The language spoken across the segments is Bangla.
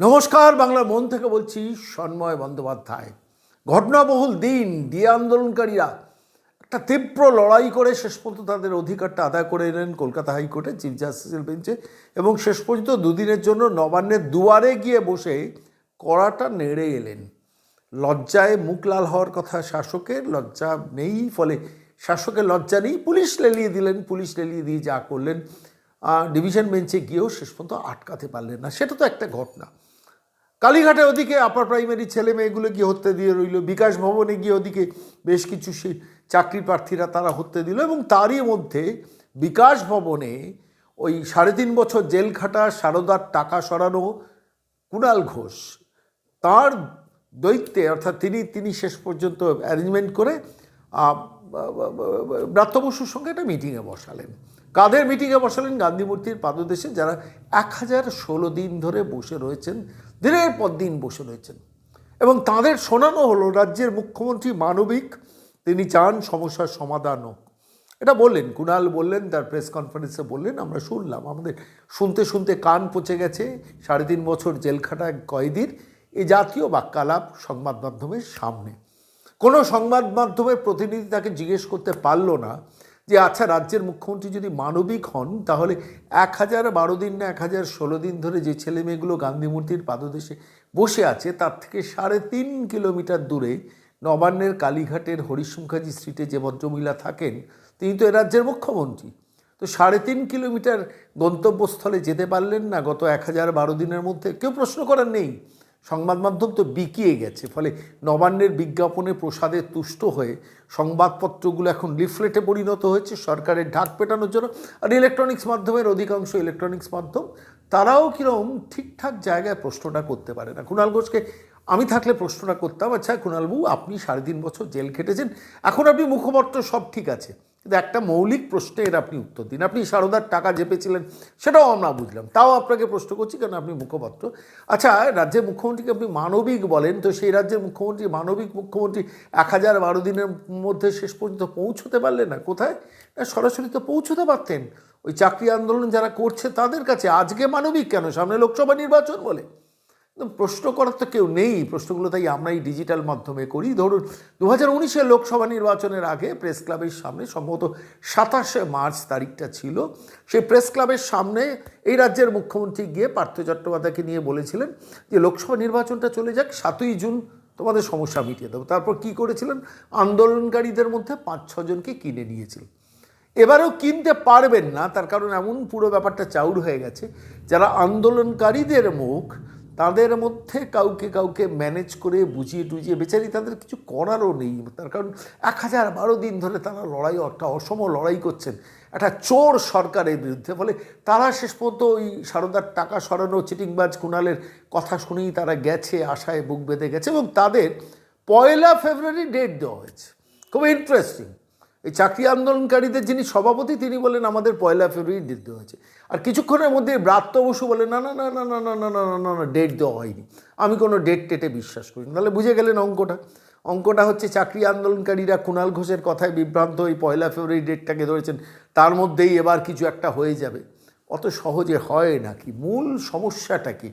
নমস্কার বাংলার মন থেকে বলছি সন্ময় বন্দ্যোপাধ্যায়। ঘটনাবহুল দিন ডিএ আন্দোলনকারীরা একটা তীব্র লড়াই করে শেষ পর্যন্ত তাদের অধিকারটা আদায় করে এলেন কলকাতা হাইকোর্টে, চিফ জাস্টিসের বেঞ্চে। এবং শেষ পর্যন্ত দুদিনের জন্য নবান্নের দুয়ারে গিয়ে বসে কড়াটা নেড়ে এলেন। লজ্জায় মুখ লাল হওয়ার কথা শাসকের, লজ্জা নেই, ফলে শাসকের লজ্জা নেই। পুলিশ লেলিয়ে দিলেন, পুলিশ লেলিয়ে দিয়ে যা করলেন। ডিভিশন বেঞ্চে গিয়েও শেষ পর্যন্ত আটকাতে পারলেন না। সেটা তো একটা ঘটনা। কালীঘাটে ওদিকে আপার প্রাইমারি ছেলে মেয়েগুলো গিয়ে হত্যা দিয়ে রইল, বিকাশ ভবনে গিয়ে ওদিকে বেশ কিছু চাকরি প্রার্থীরা তারা হত্যা দিল এবং তারই মধ্যে বিকাশ ভবনে ওই সাড়ে তিন বছর জেল খাটা, সারদার টাকা সরানো কুণাল ঘোষ, তার দৈত্যে অর্থাৎ তিনি তিনি শেষ পর্যন্ত অ্যারেঞ্জমেন্ট করে ব্রাত্য বসুর সঙ্গে একটা মিটিংয়ে বসালেন। কাদের মিটিংয়ে বসালেন? গান্ধী মূর্তির পাদদেশে, যারা এক হাজার ষোলো দিন ধরে বসে রয়েছেন দিনের পর দিন বসে রয়েছেন। এবং তাদের শোনানো হলো, রাজ্যের মুখ্যমন্ত্রী মানবিক, তিনি চান সমস্যার সমাধান হোক। এটা বললেন, কুণাল বললেন, তার প্রেস কনফারেন্সে বললেন, আমরা শুনলাম, আমাদের শুনতে শুনতে কান পচে গেছে, সাড়ে তিন বছর জেলখাটা কয়েদির এই জাতীয় বাক্যালাপ সংবাদ মাধ্যমের সামনে। কোনো সংবাদ মাধ্যমের প্রতিনিধি তাকে জিজ্ঞেস করতে পারল না যে আচ্ছা রাজ্যের মুখ্যমন্ত্রী যদি মানবিক হন, তাহলে এক হাজার বারো দিন না এক হাজার ষোলো দিন ধরে যে ছেলে মেয়েগুলো গান্ধী মূর্তির পাদদেশে বসে আছে, তার থেকে সাড়ে তিন কিলোমিটার দূরে নবান্নের কালীঘাটের হরিশ মুখার্জি স্ট্রিটে যে ভদ্রমহিলা থাকেন, তিনি তো এ রাজ্যের মুখ্যমন্ত্রী। তো সাড়ে তিন কিলোমিটার গন্তব্যস্থলে যেতে পারলেন না গত এক হাজার বারো দিনের মধ্যে? কেউ প্রশ্ন করার নেই। সংবাদ মাধ্যম তো বিকিয়ে গেছে, ফলে নবান্নের বিজ্ঞাপনে প্রসাদে তুষ্ট হয়ে সংবাদপত্রগুলো এখন লিফলেটে পরিণত হয়েছে, সরকারের ঢাক পেটানোর জন্য। আর ইলেকট্রনিক্স মাধ্যমের অধিকাংশ ইলেকট্রনিক্স মাধ্যম, তারাও কীরকম ঠিকঠাক জায়গায় প্রশ্নটা করতে পারে না। কুণাল ঘোষকে আমি থাকলে প্রশ্নটা করতাম আচ্ছা কুণালবাবু, আপনি সাড়ে তিন বছর জেল খেটেছেন, এখন আপনি মুখপত্র সব ঠিক আছে। কিন্তু একটা মৌলিক প্রশ্নের আপনি উত্তর দিন। আপনি সারদার টাকা জেপেছিলেন, সেটাও আমরা বুঝলাম। তাও আপনাকে প্রশ্ন করছি কেন আপনি মুখপাত্র? আচ্ছা রাজ্যের মুখ্যমন্ত্রীকে আপনি মানবিক বলেন, তো সেই রাজ্যের মুখ্যমন্ত্রী, মানবিক মুখ্যমন্ত্রী এক হাজার বারো দিনের মধ্যে শেষ পর্যন্ত পৌঁছতে পারলেন না? কোথায়? না, সরাসরি তো পৌঁছতে পারতেন। ওই চাকরি আন্দোলন যারা করছে তাদের কাছে আজকে মানবিক কেন? সামনে লোকসভা নির্বাচন বলে। প্রশ্ন করার তো কেউ নেই। প্রশ্নগুলো তাই আমরাই ডিজিটাল মাধ্যমে করি। ধরুন দু হাজার লোকসভা নির্বাচনের আগে প্রেস ক্লাবের সামনে, সম্ভবত সাতাশে মার্চ তারিখটা ছিল, সেই প্রেস ক্লাবের সামনে এই রাজ্যের মুখ্যমন্ত্রী গিয়ে পার্থ চট্টোপাধ্যায়কে নিয়ে বলেছিলেন যে, লোকসভা নির্বাচনটা চলে যাক, সাতই জুন তোমাদের সমস্যা মিটিয়ে দেবো। তারপর কি করেছিলেন? আন্দোলনকারীদের মধ্যে পাঁচ ছজনকে কিনে নিয়েছিলেন। এবারেও কিনতে পারবেন না, তার কারণ এমন পুরো ব্যাপারটা চাউর হয়ে গেছে, যারা আন্দোলনকারীদের মুখ তাদের মধ্যে কাউকে কাউকে ম্যানেজ করে বুঝিয়ে টুজিয়ে বেচারি তাদের কিছু করারও নেই। তার কারণ এক হাজার বারো দিন ধরে তারা লড়াই একটা অসম লড়াই করছেন। একটা চোর সরকারের বিরুদ্ধে। ফলে তারা শেষ পর্যন্ত ওই সারদার টাকা সরানো, চিটিংবাজ কুণালের কথা শুনেই তারা গেছে, আশায় বুক বেঁধে গেছে এবং তাদের পয়লা ফেব্রুয়ারি ডেট দেওয়া হয়েছে। খুব ইন্টারেস্টিং এই চাকরি আন্দোলনকারীদের যিনি সভাপতি তিনি বলেন আমাদের পয়লা ফেব্রুয়ারি ডেট দেওয়া হয়েছে আর কিছুক্ষণের মধ্যে ব্রাত্য বসু বলে না না না না না না না না না না না ডেট দেওয়া হয়নি আমি কোনো ডেট টেটে বিশ্বাস করি না তাহলে বুঝে গেলেন অঙ্কটা অঙ্কটা হচ্ছে চাকরি আন্দোলনকারীরা কুণাল ঘোষের কথায় বিভ্রান্ত ওই পয়লা ফেব্রুয়ারি ডেটটাকে ধরেছেন তার মধ্যেই এবার কিছু একটা হয়ে যাবে অত সহজে হয় নাকি মূল সমস্যাটা কি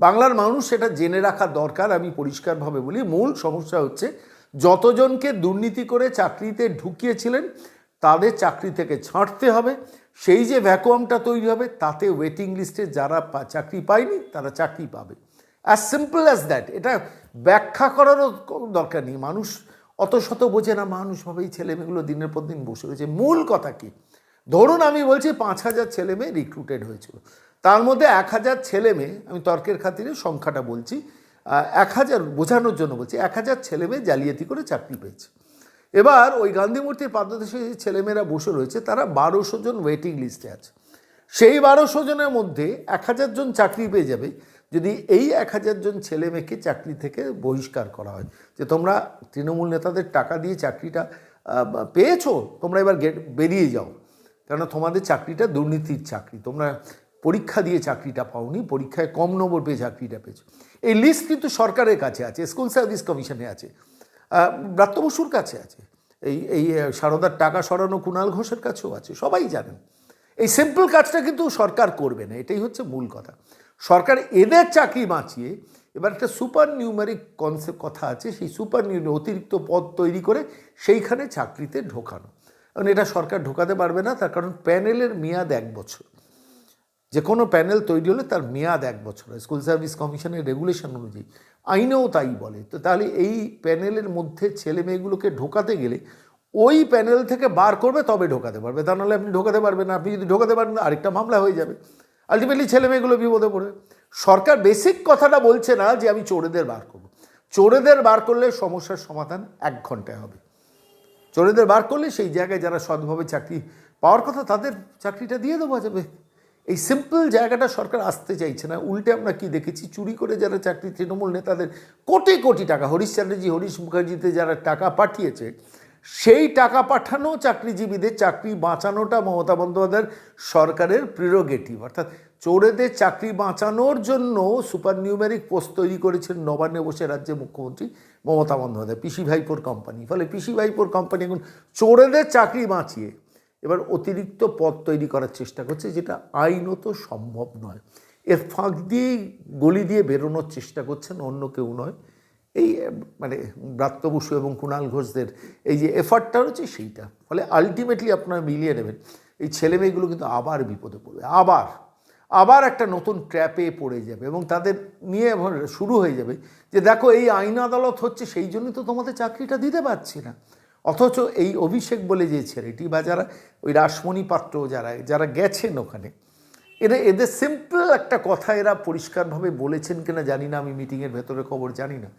বাংলার মানুষ সেটা জেনে রাখা দরকার আমি পরিষ্কারভাবে বলি মূল সমস্যা হচ্ছে যতজনকে দুর্নীতি করে চাকরিতে ঢুকিয়েছিলেন, তাদের চাকরি থেকে ছাঁটতে হবে। সেই যে ভ্যাকুয়ামটা তৈরি হবে, তাতে ওয়েটিং লিস্টে যারা চাকরি পায়নি, তারা চাকরি পাবে। অ্যাজ সিম্পল অ্যাজ দ্যাট এটা ব্যাখ্যা করারও কোনো দরকার নেই। মানুষ অত শত বোঝে না, মানুষ ভাবে এই ছেলেমেয়েগুলো দিনের পর দিন বসে রয়েছে। মূল কথা কি? ধরুন আমি বলছি পাঁচ হাজার ছেলে মেয়ে রিক্রুটেড হয়েছিল। তার মধ্যে এক হাজার ছেলে মেয়ে আমি তর্কের খাতিরে সংখ্যাটা বলছি এক হাজার বোঝানোর জন্য বলছি, এক হাজার ছেলে মেয়ে জালিয়াতি করে চাকরি পেয়েছে। এবার ওই গান্ধী মূর্তির পাদদেশে যে ছেলেমেয়েরা বসে রয়েছে, তারা বারোশো জন ওয়েটিং লিস্টে আছে। সেই বারোশো জনের মধ্যে এক হাজার জন চাকরি পেয়ে যাবে যদি এই এক হাজার জন ছেলে মেয়েকে চাকরি থেকে বহিষ্কার করা হয়। যে তোমরা তৃণমূল নেতাদের টাকা দিয়ে চাকরিটা পেয়েছ, তোমরা এবার গেট বেরিয়ে যাও। কেননা তোমাদের চাকরিটা দুর্নীতির চাকরি, তোমরা পরীক্ষা দিয়ে চাকরিটা পাওনি, পরীক্ষায় কম নম্বর পেয়ে চাকরিটা পেয়েছ। এই লিস্ট কিন্তু সরকারের কাছে আছে স্কুল সার্ভিস কমিশনে আছে ব্রাত্য বসুর কাছে আছে, এই এই সারদার টাকা সরানো কুণাল ঘোষের কাছেও আছে, সবাই জানেন। এই সিম্পল কাজটা কিন্তু সরকার করবে না, এটাই হচ্ছে মূল কথা। সরকার এদের চাকরি বাঁচিয়ে এবার একটা সুপার নিউমারিক কনসেপ্ট কথা আছে, সেই সুপার নিউ অতিরিক্ত পদ তৈরি করে সেইখানে চাকরিতে ঢোকানো। কারণ এটা সরকার ঢোকাতে পারবে না, তার কারণ প্যানেলের মেয়াদ এক বছর। যে কোনো প্যানেল তৈরি হলে তার মেয়াদ এক বছর হয়। স্কুল সার্ভিস কমিশনের রেগুলেশন অনুযায়ী। আইনেও তাই বলে। তো তাহলে এই প্যানেলের মধ্যে ছেলে মেয়েগুলোকে ঢোকাতে গেলে ওই প্যানেল থেকে বার করবে, তবে ঢোকাতে পারবে। তা নাহলে আপনি ঢোকাতে পারবেন না। আপনি যদি ঢোকাতে পারেন, আরেকটা মামলা হয়ে যাবে। আলটিমেটলি ছেলে মেয়েগুলো বিপদে পড়বে। সরকার বেসিক কথাটা বলছে না যে আমি চোরেদের বার করব। চোরেদের বার করলে সমস্যার সমাধান এক ঘন্টায় হবে। চোরেদের বার করলে সেই জায়গায় যারা সৎভাবে চাকরি পাওয়ার কথা, তাদের চাকরিটা দিয়ে দেওয়া যাবে এই সিম্পল জায়গাটা সরকার আসতে চাইছে না। উল্টে আমরা কি দেখেছি? চুরি করে যারা চাকরি, তৃণমূল নেতাদের কোটি কোটি টাকা, হরিশ চ্যাটার্জি, হরিশ মুখার্জিতে যারা টাকা পাঠিয়েছে, সেই টাকা পাঠানো চাকরিজীবীদের, চাকরি বাঁচানোটা মমতা বন্দ্যোপাধ্যায়ের সরকারের প্রিরোগেটিভ অর্থাৎ চোরেদের চাকরি বাঁচানোর জন্য সুপার নিউমেরিক পোস্ট তৈরি করেছেন নবান্নে বসে রাজ্যের মুখ্যমন্ত্রী মমতা বন্দ্যোপাধ্যায়, পিসি ভাইপোর কোম্পানি ফলে পিসি ভাইপোর কোম্পানি এখন চোরেদের চাকরি বাঁচিয়ে এবার অতিরিক্ত পথ তৈরি করার চেষ্টা করছে, যেটা আইনত সম্ভব নয়। এর ফাঁক দিয়ে গলি দিয়ে বেরোনোর চেষ্টা করছেন অন্য কেউ নয়। এই মানে ব্রাত্য বসু এবং কুণাল ঘোষদের এই যে এফার্টটা রয়েছে সেইটা। ফলে আলটিমেটলি আপনারা মিলিয়ে নেবেন। এই ছেলে মেয়েগুলো কিন্তু আবার বিপদে পড়বে। আবার আবার একটা নতুন ট্র্যাপে পড়ে যাবে এবং তাদের নিয়ে শুরু হয়ে যাবে যে, দেখো, এই আইন আদালত হচ্ছে, সেই জন্যই তো তোমাদের চাকরিটা দিতে পারছি না। অথচ এই অভিষেক বলে যে ছেলেটি বা যারা ওই রাসমণি পাত্র যারা যারা গেছেন ওখানে, এরা, এদের সিম্পল একটা কথা এরা পরিষ্কারভাবে বলেছেন কিনা জানি না, আমি মিটিংয়ের ভেতরে খবর জানি না।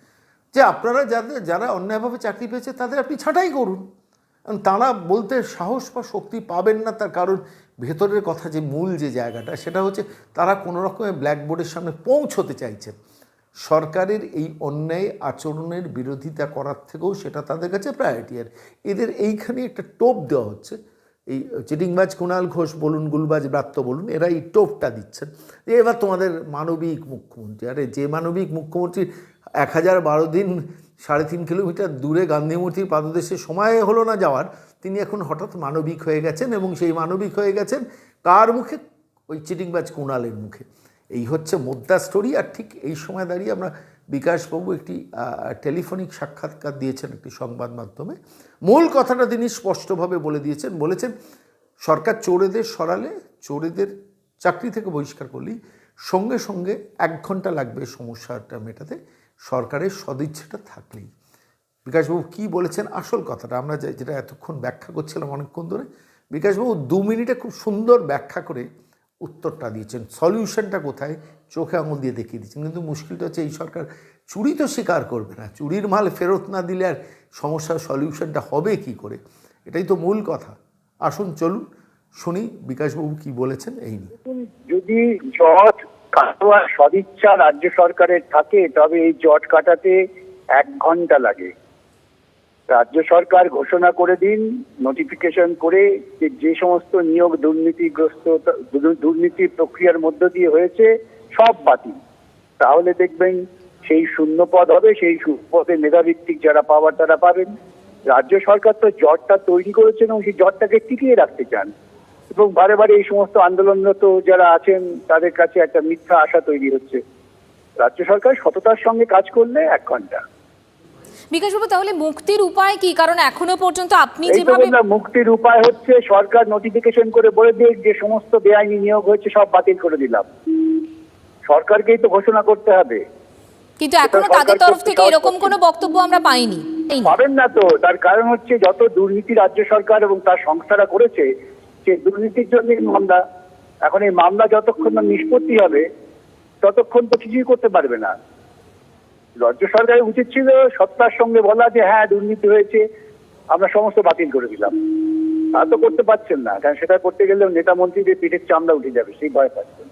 যে আপনারা যাদের, যারা অন্যায়ভাবে চাকরি পেয়েছে তাদের আপনি ছাঁটাই করুন। তারা বলতে সাহস বা শক্তি পাবেন না তার কারণ ভেতরের কথা যে মূল যে জায়গাটা, সেটা হচ্ছে তারা কোনো রকমের ব্ল্যাকবোর্ডের সামনে পৌঁছতে চাইছেন। সরকারের এই অন্যায় আচরণের বিরোধিতা করার থেকেও সেটা তাদের কাছে প্রায়োরিটি আর এদের এইখানে একটা টোপ দেওয়া হচ্ছে। এই চিটিংবাজ, কুণাল ঘোষ বলুন, গুলবাজ ব্রাত্য বলুন, এরা এই টোপটা দিচ্ছেন। যে এবার তোমাদের মানবিক মুখ্যমন্ত্রী, আরে যে মানবিক মুখ্যমন্ত্রী এক হাজার বারো দিন সাড়ে তিন কিলোমিটার দূরে গান্ধী মূর্তির পাদদেশে সময় হলো না যাওয়ার, তিনি এখন হঠাৎ মানবিক হয়ে গেছেন এবং সেই মানবিক হয়ে গেছেন কার মুখে? ওই চিটিংবাজ, কুণালের মুখে। এই হচ্ছে মোদ্দা স্টোরি আর ঠিক এই সময় দাঁড়িয়ে আমরা বিকাশবাবু একটি টেলিফোনিক সাক্ষাৎকার দিয়েছেন একটি সংবাদ মাধ্যমে। মূল কথাটা তিনি স্পষ্টভাবে বলে দিয়েছেন। বলেছেন, সরকার চোরেদের সরালে চোরেদের চাকরি থেকে বহিষ্কার করলেই সঙ্গে সঙ্গে এক ঘণ্টা লাগবে সমস্যাটা মেটাতে। সরকারের সদিচ্ছাটা থাকলেই। বিকাশবাবু কি বলেছেন? আসল কথাটা আমরা যেটা এতক্ষণ ব্যাখ্যা করছিলাম অনেকক্ষণ ধরে। বিকাশবাবু দু মিনিটে খুব সুন্দর ব্যাখ্যা করে উত্তরটা দিয়েছেন। সলিউশনটা কোথায়? চোখে আঙুল দিয়ে দেখিয়ে দিচ্ছেন কিন্তু মুশকিলটা হচ্ছে এই সরকার চুরি তো স্বীকার করবে না। চুরির মাল ফেরত না দিলে আর সমস্যার সলিউশনটা হবে কি করে? এটাই তো মূল কথা। আসুন, চলুন। শুনি, বিকাশবাবু কি বলেছেন এই নিয়ে। যদি জট কাটোয়ার সদিচ্ছা রাজ্য সরকারের থাকে, তবে এই জট কাটাতে এক ঘণ্টা লাগে। রাজ্য সরকার ঘোষণা করে দিন নোটিফিকেশন করে যে যে সমস্ত নিয়োগ দুর্নীতিগ্রস্ত দুর্নীতি প্রক্রিয়ার মধ্য দিয়ে হয়েছে, সব বাতিল। তাহলে দেখবেন সেই শূন্য পদ হবে, সেই পদে মেধাভিত্তিক যারা পাওয়ার তারা পাবেন। রাজ্য সরকার তো জটটা তৈরি করেছেন এবং সেই জটটাকে টিকিয়ে রাখতে চান। এবং বারে বারে এই সমস্ত আন্দোলনরত যারা আছেন, তাদের কাছে একটা মিথ্যা আশা তৈরি হচ্ছে। রাজ্য সরকার সততার সঙ্গে কাজ করলে এক ঘণ্টা। বিকাশবাবু তাহলে মুক্তির উপায় কি? কারণ এখনও পর্যন্ত আপনি যেভাবে মুক্তির উপায় হচ্ছে সরকার নোটিফিকেশন করে বলে দিক যে সমস্ত বেআইনি নিয়োগ হয়েছে সব বাতিল করে দিলাম। সরকারকেই তো ঘোষণা করতে হবে। কিন্তু এখনও তাদের তরফ থেকে এরকম কোনো বক্তব্য আমরা পাইনি। পাইনি। পাবেন না তো। তার কারণ হচ্ছে যত দুর্নীতি রাজ্য সরকার এবং তার সংস্থারা করেছে সে দুর্নীতির জন্য মামলা। এখন এই মামলা যতক্ষণ না নিষ্পত্তি হবে ততক্ষণ তো কিছুই করতে পারবে না। রাজ্য সরকারের উচিত ছিল সত্তার সঙ্গে বলা যে হ্যাঁ দুর্নীতি হয়েছে, আমরা সমস্ত বাতিল করে দিলাম। তা তো করতে পারছেন না, কারণ সেটা করতে গেলে নেতা মন্ত্রীদের পিঠের চামড়া উঠে যাবে, সেই ভয় পাচ্ছেন।